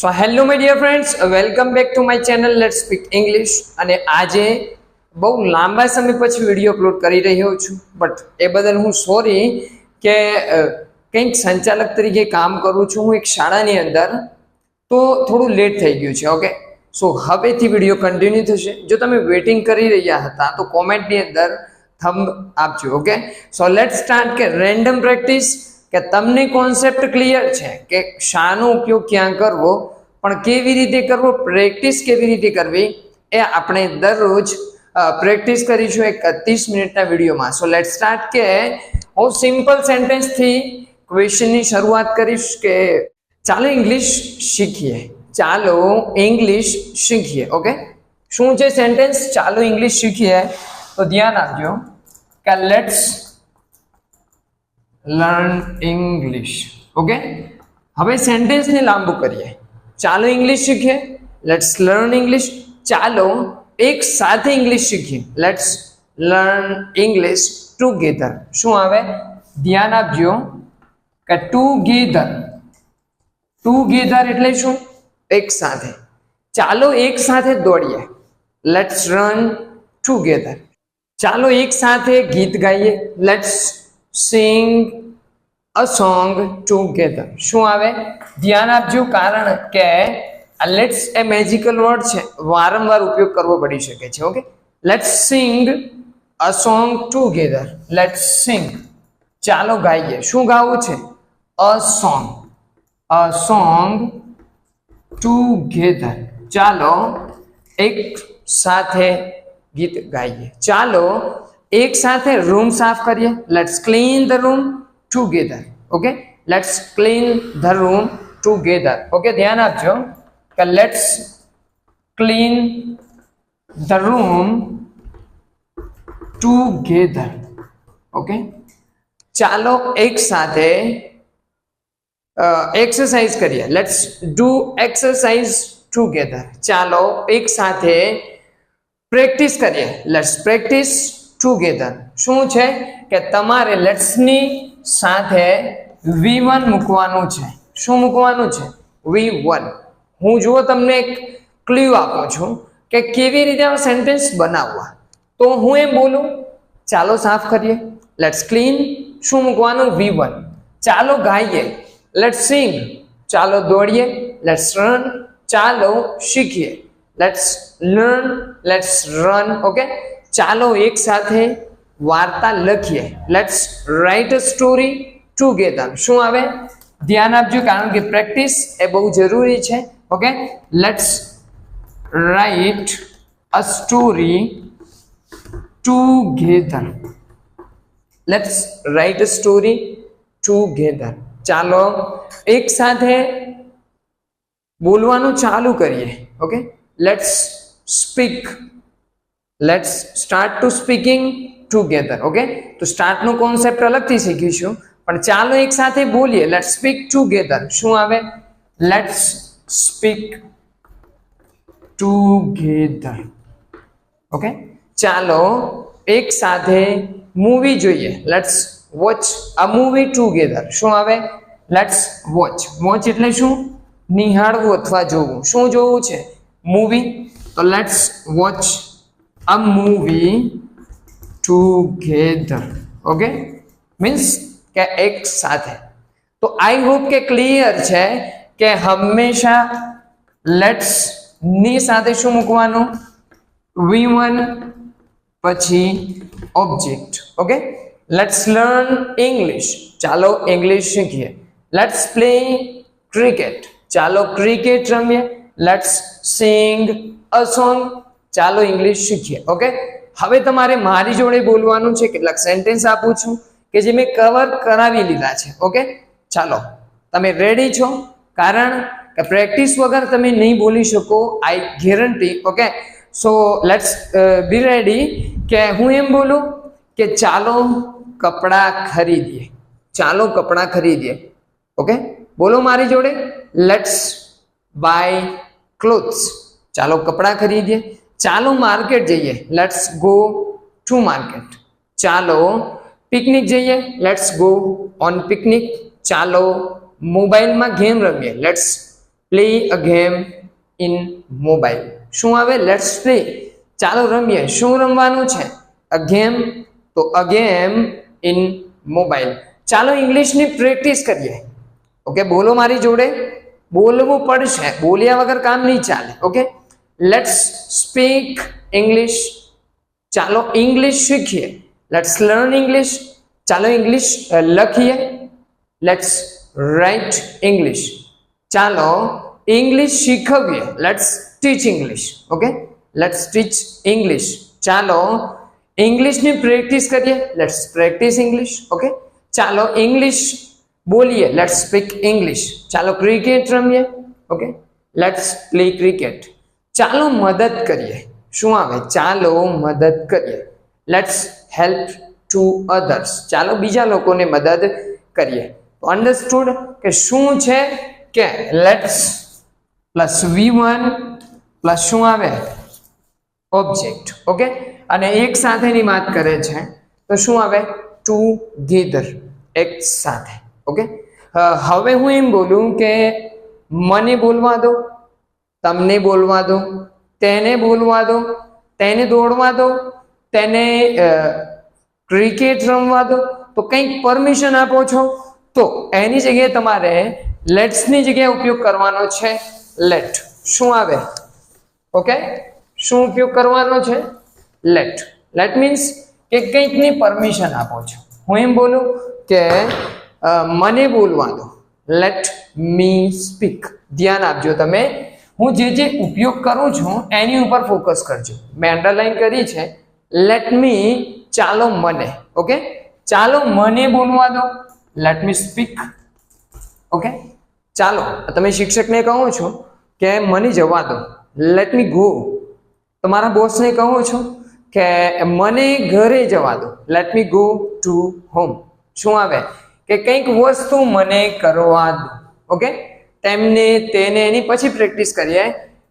So hello my friends welcome back to my channel let speak English અને આજે બહુ લાંબા સમય પછી વીડિયો અપલોડ કરી રહ્યો છું. બટ એ બદલ હું સોરી કે કંઈક સંચાલક તરીકે કામ કરું છું હું એક શાળાની અંદર. તો થોડું લેટ થઈ ગયું છે ઓકે સો હવેથી વીડિયો કન્ટિન્યુ થશે. જો તમે વેઇટિંગ કરી રહ્યા હતા, તો કોમેન્ટની અંદર થંબ આપજો ઓકે સો લેટ સ્ટાર્ટ કે રેન્ડમ પ્રેક્ટિસ કે તમને કોન્સેપ્ટ ક્લિયર છે કે શાનો ઉપયોગ ક્યાં કરવો, પણ કેવી રીતે કરવો પ્રેક્ટિસ કેવી રીતે કરવી, એ આપણે દરરોજ પ્રેક્ટિસ કરીશું એક ત્રીસ મિનિટના વિડીયોમાં. સો લેટ સ્ટાર્ટ કે હું સિમ્પલ સેન્ટેન્સથી ક્વેશ્ચનની શરૂઆત કરીશ કે ચાલો ઇંગ્લિશ શીખીએ. ચાલો ઇંગ્લિશ શીખીએ ઓકે શું છે સેન્ટેન્સ ચાલો ઇંગ્લિશ શીખીએ. તો ધ્યાન આપજો કે લેટ્સ લર્ન ઇંગ્લિશ ઓકે હવે સેન્ટેન્સને લાંબુ કરીએ. ચાલો ઇંગ્લિશ શીખીએ. લેટ્સ લર્ન ઇંગ્લિશ ચાલો એક સાથે ઇંગ્લિશ શીખીએ. લેટ્સ લર્ન ઇંગ્લિશ ટુગેધર શું આવે? ધ્યાન આપજો કે ટુગેધર ટુગેધર એટલે શું? એક સાથે. ચાલો એક સાથે દોડીએ. લેટ્સ રન ટુગેધર ચાલો એક સાથે ગીત ગાઈએ. Let's sing a song together શું આવે? ધ્યાન આપજો, કારણ કે આ લેટ્સ એ મેજિકલ વર્ડ છે. વારંવાર ઉપયોગ કરવો પડી શકે છે okay let's sing a song together let's sing ચાલો ગાઈએ. શું ગાવું છે? A song a song together ચાલો એક સાથે ગીત ગાઈએ. ચાલો એક સાથે રૂમ સાફ કરીએ let's clean the room together okay let's clean the room together okay ધ્યાન આપજો કે let's clean the room together okay ચાલો એક સાથે એક્સરસાઇઝ કરીએ લેટ્સ ડુ એક્સરસાઇઝ ટુગેધર ચાલો એક સાથે પ્રેક્ટિસ કરીએ લેટ્સ પ્રેક્ટિસ ટુગેધર શું છે? કે તમારે લેટ્સની સાથે વી વન મૂકવાનું છે. શું મૂકવાનું છે? વી વન હું જુઓ તમને એક ક્લ્યુ આપું છું કે કેવી રીતે આ સેન્ટેન્સ બનાવવા. તો હું એમ બોલું, ચાલો સાફ કરીએ. લેટ્સ ક્લીન શું મૂકવાનું? વી વન ચાલો ગાઈએ. લેટ્સ સિંગ ચાલો દોડીએ. લેટ્સ રન ચાલો શીખીએ. Let's learn let's run okay ચાલો એક સાથે વાર્તા લખીએ. Let's write a story together શું આવે? ધ્યાન આપજો, કારણ કે પ્રેક્ટિસ એ બહુ જરૂરી છે. Okay let's write a story together let's write a story together ચાલો એક સાથે બોલવાનું ચાલુ કરીએ. Okay let's speak let's start to speaking together okay તો સ્ટાર્ટનો કોન્સેપ્ટ અલગથી શીખીશું, પણ ચાલો એક સાથે બોલીએ. લેટ્સ સ્પીક ટુગેધર શું આવે? લેટ્સ સ્પીક ટુગેધર ઓકે ચાલો એક સાથે મૂવી જોઈએ. Let's watch a movie together શું આવે? લેટ્સ વોચ વોચ એટલે શું? નિહાળવું અથવા જોવું. શું જોવું છે? મૂવી તો let's watch a movie together okay means કે એક સાથે. તો આઈ હોપ કે ક્લિયર છે કે હંમેશા લેટ્સની સાથે શું મૂકવાનું? વી વન પછી object okay let's learn English ચાલો ઇંગ્લિશ શીખીએ. લેટ્સ પ્લે ક્રિકેટ ચાલો ક્રિકેટ રમીએ. લેટ્સ સિંગ અ સોંગ ચાલો ઇંગ્લિશ શીખીએ ઓકે હવે તમારે મારી જોડે બોલવાનું છે, કેટલાક સેન્ટેન્સ આપું છું, કે જે મેં કવર કરાવી લીધા છે ઓકે ચાલો, તમે રેડી છો? કારણ કે પ્રેક્ટિસ વગર તમે નહીં બોલી શકો I guarantee okay so let's be ready કે હું એમ બોલું કે ચાલો કપડાં ખરીદીએ, ચાલો કપડાં ખરીદીએ ઓકે બોલો મારી જોડે લેટ્સ બાય ક્લોથ્સ ચાલો કપડાં ખરીદીએ ચાલો માર્કેટ જઈએ. લેટ્સ ગો ટુ માર્કેટ ચાલો પિકનિક જઈએ. લેટ્સ ગો ઓન પિકનિક ચાલો મોબાઈલમાં ગેમ રમીએ. Let's play a game in mobile શું આવે? લેટ્સ પ્લે ચાલો રમીએ. શું રમવાનું છે? અ ગેમ તો અ ગેમ ઇન મોબાઈલ ચાલો ઇંગ્લિશની પ્રેક્ટિસ કરીએ. ઓકે બોલો મારી જોડે. બોલવું પડશે. બોલ્યા વગર કામ નહીં ચાલે. ઓકે લેટ્સ સ્પીક ઇંગ્લિશ ચાલો ઇંગ્લિશ શીખીએ. લેટ્સ લર્ન ઇંગ્લિશ ચાલો ઇંગ્લિશ લખીએ. લેટ્સ રાઇટ ઇંગ્લિશ ચાલો English શીખવીએ. Let's teach English okay let's teach English ચાલો ઇંગ્લિશની પ્રેક્ટિસ કરીએ. લેટ્સ પ્રેક્ટિસ ઇંગ્લિશ ઓકે ચાલો ઇંગ્લિશ બોલીએ. લેટ્સ સ્પીક ઇંગ્લિશ ચાલો ક્રિકેટ રમીએ. ઓકે લેટ્સ પ્લે ક્રિકેટ ચાલો મદદ કરીએ. શું આવે? ચાલો મદદ કરીએ. લેટ્સ હેલ્પ ટુ અધર્સ ચાલો બીજા લોકોને મદદ કરીએ. અન્ડરસ્ટુડ કે શું છે? કે let's plus V one plus શું આવે? ઓબ્જેક્ટ ઓકે અને એક સાથેની વાત કરે છે. તો શું આવે? ટુ ગેધર એક સાથે. ઓકે હવે હું એમ બોલું કે મને બોલવા દો. તમને બોલવા દો, તેને બોલવા દો, તેને દોડવા દો, તેને ક્રિકેટ રમવા દો. તો કંઈક પરમિશન આપો છો? તો એની જગ્યાએ તમારે લેટ્સની જગ્યાએ ઉપયોગ કરવાનો છે. લેટ. શું આવે? ઓકે? શું ઉપયોગ કરવાનો છે? લેટ. લેટ મીન્સ કે કંઈકની પરમિશન આપો છો. હું એમ બોલું કે મને બોલવા દો. Let me speak. ધ્યાન આપજો તમે. હું જે જે ઉપયોગ કરું છું, એની ઉપર ફોકસ કરજો. મેં અંડરલાઈન કરી છે. લેટ મી ચાલો મને ઓકે ચાલો મને બોલવા દો. લેટ મી સ્પીક ઓકે ચાલો, તમે શિક્ષકને કહો છો કે મને જવા દો. લેટ મી ગો તમારા બોસને કહો છો કે મને ઘરે જવા દો. Let me go to home શું આવે? કે કંઈક વસ્તુ મને કરવા દો ઓકે તેમને તેને એની પછી પ્રેક્ટિસ કરીએ.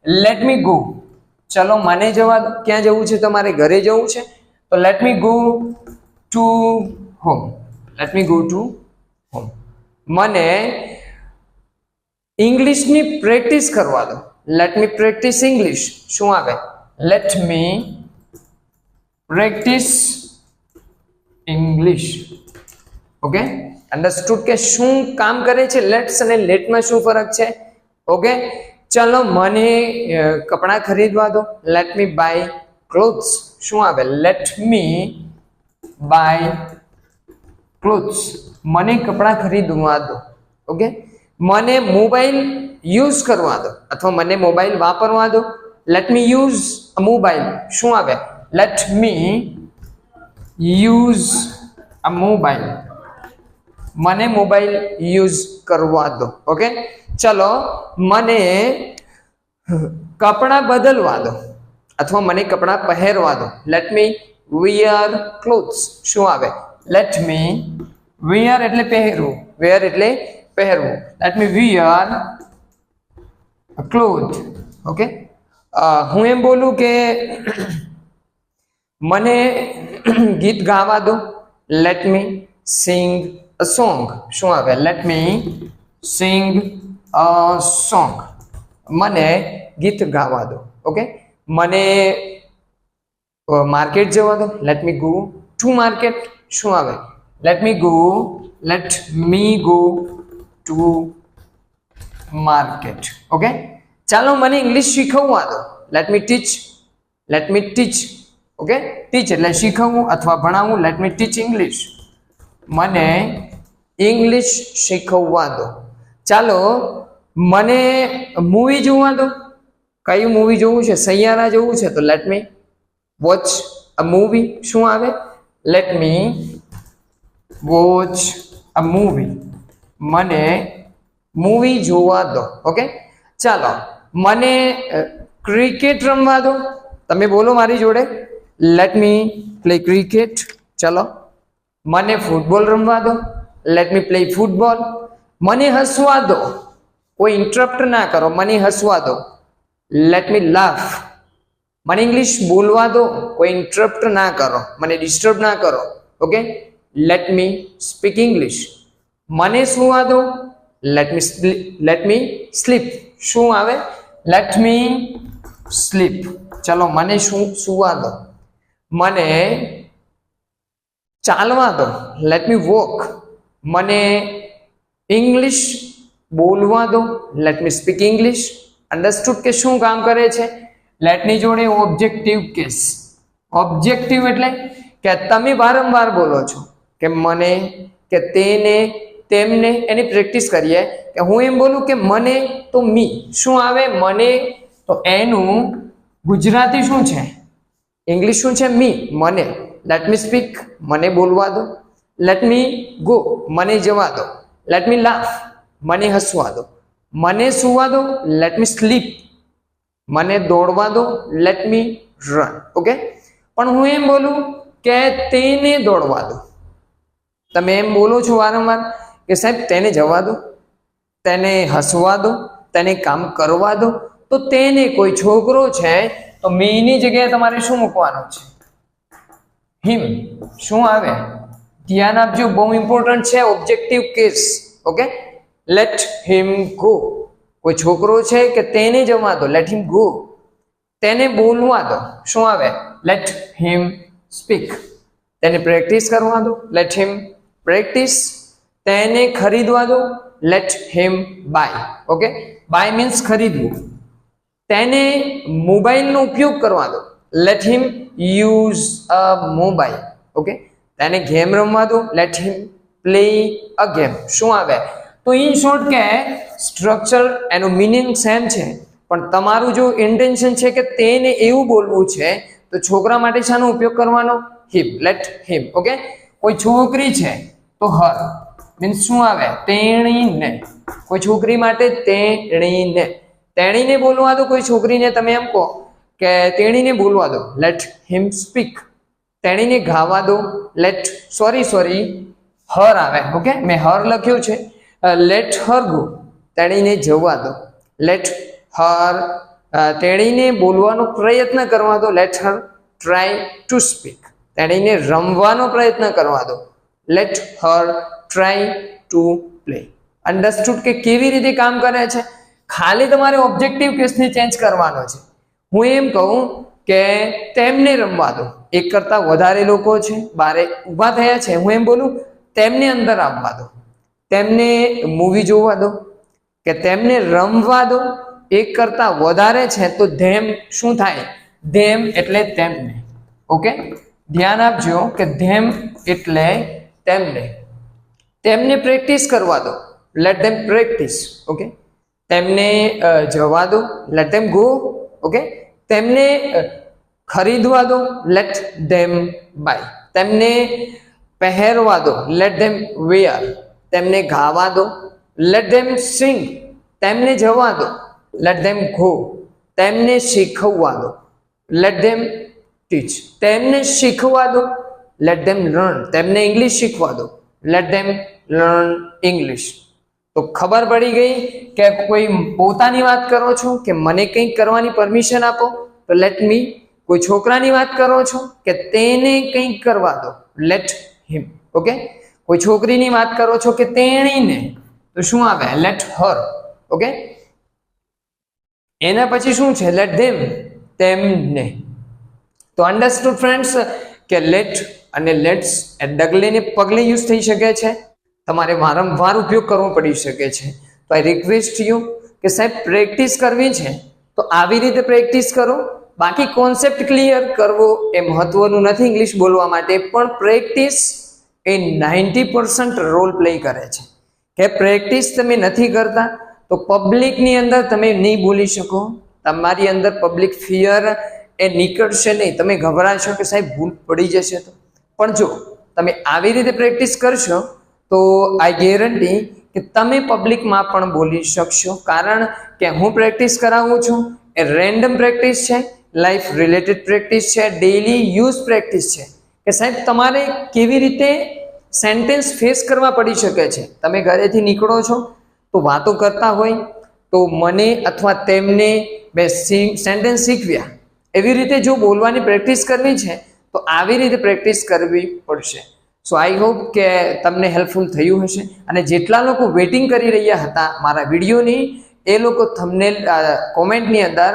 લેટ મી ગો ચલો, મને જવા ક્યાં જવું છે? તમારે ઘરે જવું છે. તો let me go to home let me go to home મને ઇંગ્લિશની પ્રેક્ટિસ કરવા દો. લેટ મી પ્રેક્ટિસ ઇંગ્લિશ શું આવે? Let me practice English okay understood કે શું કામ કરે છે લેટ્સ અને લેટમાં શું ફરક છે? ઓકે ચલો મને કપડાં ખરીદવા દો. લેટ મી બાય ક્લોથ્સ શું આવે? લેટ મી બાય ક્લોથ્સ મને કપડાં ખરીદવા દો. ઓકે મને મોબાઈલ યુઝ કરવા દો. અથવા મને મોબાઈલ વાપરવા દો. Let me use a mobile શું આવે? Let me use a mobile મને મોબાઈલ યુઝ કરવા દો, ઓકે? ચલો, મને કપડાં બદલવા દો, અથવા મને કપડાં પહેરવા દો. લેટ મી વિયર ક્લોથ્સ શું આવે? લેટ મી વિયર એટલે પહેરવું. વેર એટલે પહેરવું. Let me wear cloth okay? હું એમ બોલું કે મને ગીત ગાવા દો. Let me Singh a song શું આવે let me Singh a song મને ગીત ગાવા દો ઓકે મને માર્કેટ જવા દો let me go to market શું આવે? Let me go let me go to market okay ચાલો મને ઇંગ્લિશ શીખવવા દો. Let me teach let me teach okay teach એટલે શીખવવું અથવા ભણાવવું લેટ મી ટીચ ઇંગ્લિશ મને ઇંગ્લિશ શીખવવા દો. ચાલો, મને મૂવી જોવા દો. કયું મૂવી જોવું છે? સૈયારા જોવું છે? તો let me watch a movie શું આવે? Let me watch a movie મને મૂવી જોવા દો. ઓકે ચાલો, મને ક્રિકેટ રમવા દો. તમે બોલો મારી જોડે. લેટ મી પ્લે ક્રિકેટ ચલો. મને ફૂટબોલ રમવા દો. લેટ મી પ્લે ફૂટબોલ મને હસવા દો. કોઈ ઇન્ટરપ્ટ ના કરો. મને હસવા દો. લેટ મી લાફ મને ઇંગ્લિશ બોલવા દો. કોઈ ઇન્ટરપ્ટ ના કરો. મને ડિસ્ટર્બ ના કરો. Okay let me speak English મને સુવા દો. Let me let me sleep શું આવે? લેટ મી સ્લીપ ચલો, મને શું, સુવા દો. મને ચાલવા દો. લેટ મી વોક મને ઇંગ્લિશ બોલવા દો. Let me speak English understood કે શું કામ કરે છે? લેટની જોડે ઓબ્જેક્ટિવ કેસ. ઓબ્જેક્ટિવ એટલે કે તમે વારંવાર બોલો છો કે મને, કે તેને, તેમને એની પ્રેક્ટિસ કરીએ. કે હું એમ બોલું કે મને તો મી શું આવે? મને તો એનું ગુજરાતી શું છે? ઇંગ્લિશ શું છે? મી મને. લેટ મી સ્પીક મને બોલવા દો. લેટ મી ગો મને જવા દો. લેટ મી લાફ મને હસવા દો. મને સુવા દો લેટ મી સ્લીપ મને દોડવા દો લેટ મી રન ઓકે પણ હું એમ બોલું કે તેને દોડવા દો. તમે એમ બોલો છો વારંવાર કે સાહેબ, તેને જવા દો, તેને હસવા દો, તેને કામ કરવા દો. તો તેને કોઈ છોકરો છે, તો મીની જગ્યાએ તમારે શું મૂકવાનું છે? હિમ, શું આવે? ધ્યાન આપજો, બહુ ઇમ્પોર્ટન્ટ છે objective case okay let him go કોઈ છોકરો છે કે તેને જવા દો લેટ હિમ ગો તેને બોલવા દો, શું આવે? લેટ હિમ સ્પીક તેને પ્રેક્ટિસ કરવા દો લેટ હિમ પ્રેક્ટિસ તેને ખરીદવા દો let him buy okay buy means ખરીદવું. તેને મોબાઈલનો ઉપયોગ કરવા દો. Let him use a mobile okay તેને ગેમ રમવા દો let him play a game શું આવે? તો ઇન શોર્ટ કે સ્ટ્રક્ચર એનો મિનિંગ સેમ છે. પણ તમારું જો ઇન્ટેન્શન છે કે તેને એવું બોલવું છે, તો છોકરા માટે શાનો ઉપયોગ કરવાનો? હિમ લેટ હિમ ઓકે કોઈ છોકરી છે, તો હર મીન્સ શું આવે? તેણીને. કોઈ છોકરી માટે તેણીને. તેણીને બોલવા દો કોઈ છોકરીને તમે એમ કહો કે તેણીને બોલવા દો. લેટ હિમ સ્પીક તેણીને ગાવા દો. લેટ સોરી સોરી હર આવે. ઓકે મેં હર લખ્યું છે. લેટ હર ગો તેણીને જવા દો. લેટ હર તેણીને બોલવાનો પ્રયત્ન કરવા દો. Let her try to speak તેણીને રમવાનો પ્રયત્ન કરવા દો. Let her try to play understood કે કેવી રીતે કામ કરે છે? ખાલી તમારે ઓબ્જેક્ટિવ કેસને ચેન્જ કરવાનો છે. હું એમ કહું કે તેમને રમવા દો. એક કરતાં વધારે લોકો છે, બારે ઊભા થયા છે. હું એમ બોલું, તેમને અંદર આવવા દો. તેમને મૂવી જોવા દો. કે તેમને રમવા દો. એક કરતાં વધારે છે તો ધેમ શું થાય? ધેમ એટલે તેમને. ઓકે? ધ્યાન આપજો કે ધેમ એટલે તેમને. તેમને પ્રેક્ટિસ કરવા દો. Let them practice okay? તેમને જવા દો. લેટ ધેમ ગો ઓકે તેમને ખરીદવા દો લેટ ધેમ બાય તેમને પહેરવા દો લેટ ધેમ વેયર તેમને ગાવા દો લેટ ધેમ સિંગ તેમને જવા દો લેટ ધેમ ગો તેમને શીખવવા દો લેટ ધેમ ટીચ તેમને શીખવા દો લેટ ધેમ લર્ન તેમને ઇંગ્લિશ શીખવા દો લેટ ધેમ લર્ન ઇંગ્લિશ તો ખબર પડી ગઈ કે કોઈ પોતાની વાત કરો છો કે મને કંઈક કરવાની પરમિશન આપો? તો લેટ મી કોઈ છોકરાની વાત કરો છો કે તેને કંઈક કરવા દો? લેટ હિમ ઓકે કોઈ છોકરીની વાત કરો છો કે તેણીને? તો શું આવે? લેટ હર ઓકે એના પછી શું છે? લેટ ધેમ તેમને. તો અન્ડરસ્ટુડ ફ્રેન્ડ્સ કે લેટ અને લેટ્સ એ ડગલે ને પગલે યુઝ થઈ શકે છે. તમારે વારંવાર ઉપયોગ કરવો પડી શકે છે. તો આઈ રિક્વેસ્ટ યુ કે સાહેબ પ્રેક્ટિસ કરવી છે? તો આવી રીતે પ્રેક્ટિસ કરો. બાકી કોન્સેપ્ટ ક્લિયર કરવો એ મહત્વનું નથી ઇંગ્લિશ બોલવા માટે, પણ પ્રેક્ટિસ એ નાઇન્ટી પર્સન્ટ રોલ પ્લે કરે છે. કે પ્રેક્ટિસ તમે નથી કરતા, તો પબ્લિકની અંદર તમે નહીં બોલી શકો. તમારી અંદર પબ્લિક ફિયર એ નીકળશે નહીં. તમે ગભરાશો કે સાહેબ, ભૂલ પડી જશે તો. પણ જો તમે આવી રીતે પ્રેક્ટિસ કરશો તો આઈ ગેરંટી કે તમે પબ્લિકમાં પણ બોલી શકશો. કારણ કે હું પ્રેક્ટિસ કરાવું છું, એ રેન્ડમ પ્રેક્ટિસ છે લાઈફ રિલેટેડ પ્રેક્ટિસ છે ડેઈલી યુઝ પ્રેક્ટિસ છે. કે સાહેબ, તમારે કેવી રીતે સેન્ટેન્સ ફેસ કરવા પડી શકે છે? તમે ઘરેથી નીકળો છો, તો વાતો કરતા હોય, તો મને અથવા તેમને બે સેન્ટેન્સ શીખવ્યા. એવી રીતે જો બોલવાની પ્રેક્ટિસ કરવી છે, તો આવી રીતે પ્રેક્ટિસ કરવી પડશે. સો આઈ હોપ કે તમને હેલ્પફુલ થયું હશે. અને જેટલા લોકો વેઇટિંગ કરી રહ્યા હતા મારા વિડીયોની એ લોકો થમને કોમેન્ટની અંદર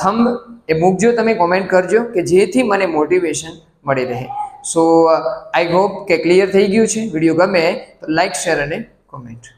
થમ એ મૂકજો, તમે કોમેન્ટ કરજો કે જેથી મને મોટિવેશન મળી રહે. સો આઈ હોપ કે ક્લિયર થઈ ગયું છે. વીડિયો ગમે તો લાઈક શેર અને કોમેન્ટ